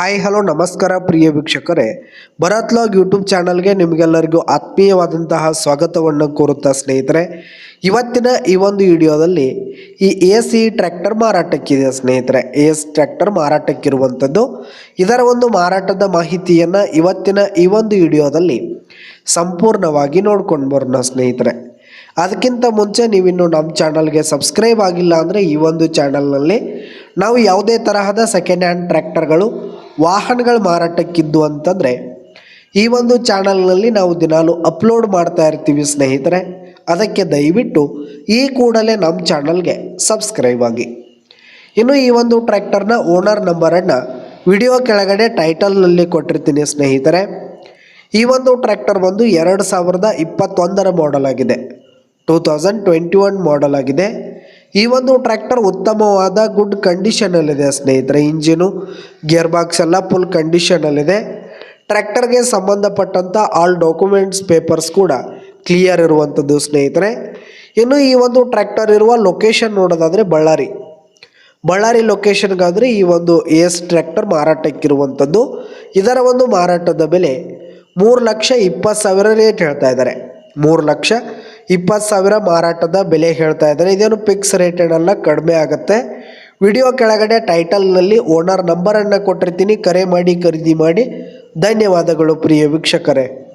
Hi, hello, ನಮಸ್ಕಾರ ಪ್ರಿಯ ವೀಕ್ಷಕರೇ. Bharat log YouTube ಚಾನಲ್ಗೆ ನಿಮಗೆಲ್ಲರಿಗೂ ಆತ್ಮೀಯವಾದಂತಹ ಸ್ವಾಗತವನ್ನು ಕೋರುತ್ತಾ ಸ್ನೇಹಿತರೆ. ಇವತ್ತಿನ ಈ ಒಂದು ವಿಡಿಯೋದಲ್ಲಿ ಈ ಎ ಸಿ ಟ್ರ್ಯಾಕ್ಟರ್ ಮಾರಾಟಕ್ಕಿದೆ ಸ್ನೇಹಿತರೆ. ಎ ಎಸ್ ಟ್ರ್ಯಾಕ್ಟರ್ ಮಾರಾಟಕ್ಕಿರುವಂಥದ್ದು. ಇದರ ಒಂದು ಮಾರಾಟದ ಮಾಹಿತಿಯನ್ನು ಇವತ್ತಿನ ಈ ಒಂದು ವಿಡಿಯೋದಲ್ಲಿ ಸಂಪೂರ್ಣವಾಗಿ ನೋಡ್ಕೊಂಡು ಬರೋಣ ಸ್ನೇಹಿತರೆ. ಅದಕ್ಕಿಂತ ಮುಂಚೆ ನೀವಿನ್ನು ನಮ್ಮ ಚಾನಲ್ಗೆ ಸಬ್ಸ್ಕ್ರೈಬ್ ಆಗಿಲ್ಲ ಅಂದರೆ ಈ ಒಂದು ಚಾನಲ್ನಲ್ಲಿ ನಾವು ಯಾವುದೇ ತರಹದ ಸೆಕೆಂಡ್ ಹ್ಯಾಂಡ್ ಟ್ರ್ಯಾಕ್ಟರ್ಗಳು ವಾಹನಗಳು ಮಾರಾಟಕ್ಕಿದ್ದು ಅಂತಂದರೆ, ಈ ಒಂದು ಚಾನಲ್ನಲ್ಲಿ ನಾವು ದಿನಾಲು ಅಪ್ಲೋಡ್ ಮಾಡ್ತಾ ಇರ್ತೀವಿ ಸ್ನೇಹಿತರೆ. ಅದಕ್ಕೆ ದಯವಿಟ್ಟು ಈ ಕೂಡಲೇ ನಮ್ಮ ಚಾನಲ್ಗೆ ಸಬ್ಸ್ಕ್ರೈಬ್ ಆಗಿ. ಇನ್ನು ಈ ಒಂದು ಟ್ರ್ಯಾಕ್ಟರ್ನ ಓನರ್ ನಂಬರನ್ನು ವಿಡಿಯೋ ಕೆಳಗಡೆ ಟೈಟಲ್ನಲ್ಲಿ ಕೊಟ್ಟಿರ್ತೀನಿ ಸ್ನೇಹಿತರೆ. ಈ ಒಂದು ಟ್ರ್ಯಾಕ್ಟರ್ ಬಂದು ಎರಡು ಸಾವಿರದ ಇಪ್ಪತ್ತೊಂದರ ಮಾಡೆಲ್ ಆಗಿದೆ. Two thousand twenty one model ಆಗಿದೆ. ಈ ಒಂದು ಟ್ರ್ಯಾಕ್ಟರ್ ಉತ್ತಮವಾದ ಗುಡ್ ಕಂಡೀಷನಲ್ಲಿದೆ ಸ್ನೇಹಿತರೆ, ಇಂಜಿನು ಗಿಯರ್ ಬಾಕ್ಸ್ ಎಲ್ಲ ಫುಲ್ ಕಂಡೀಷನಲ್ಲಿದೆ ಟ್ರ್ಯಾಕ್ಟರ್ಗೆ ಸಂಬಂಧಪಟ್ಟಂಥ ಆಲ್ ಡಾಕ್ಯುಮೆಂಟ್ಸ್ ಪೇಪರ್ಸ್ ಕೂಡ ಕ್ಲಿಯರ್ ಇರುವಂಥದ್ದು ಸ್ನೇಹಿತರೆ. ಇನ್ನು ಈ ಒಂದು ಟ್ರ್ಯಾಕ್ಟರ್ ಇರುವ ಲೊಕೇಶನ್ ನೋಡೋದಾದರೆ ಬಳ್ಳಾರಿ. ಬಳ್ಳಾರಿ ಲೊಕೇಶನ್ಗಾದರೆ ಈ ಒಂದು ಎಸ್ ಟ್ರ್ಯಾಕ್ಟರ್ ಮಾರಾಟಕ್ಕಿರುವಂಥದ್ದು ಇದರ ಒಂದು ಮಾರಾಟದ ಬೆಲೆ ಮೂರು ಲಕ್ಷ ಇಪ್ಪತ್ತು ಸಾವಿರ ರೇಟ್ ಹೇಳ್ತಾ ಇದ್ದಾರೆ. ಮೂರು ಲಕ್ಷ ಇಪ್ಪತ್ತು ಸಾವಿರ ಮಾರಾಟದ ಬೆಲೆ ಹೇಳ್ತಾ ಇದ್ದಾರೆ. ಇದೇನು ಫಿಕ್ಸ್ ಅಲ್ಲ ಕಡಿಮೆ ಆಗುತ್ತೆ. ವಿಡಿಯೋ ಕೆಳಗಡೆ ಟೈಟಲ್ನಲ್ಲಿ ಓನರ್ ನಂಬರನ್ನು ಕೊಟ್ಟಿರ್ತೀನಿ. ಕರೆ ಮಾಡಿ, ಖರೀದಿ ಮಾಡಿ. ಧನ್ಯವಾದಗಳು ಪ್ರಿಯ ವೀಕ್ಷಕರೇ.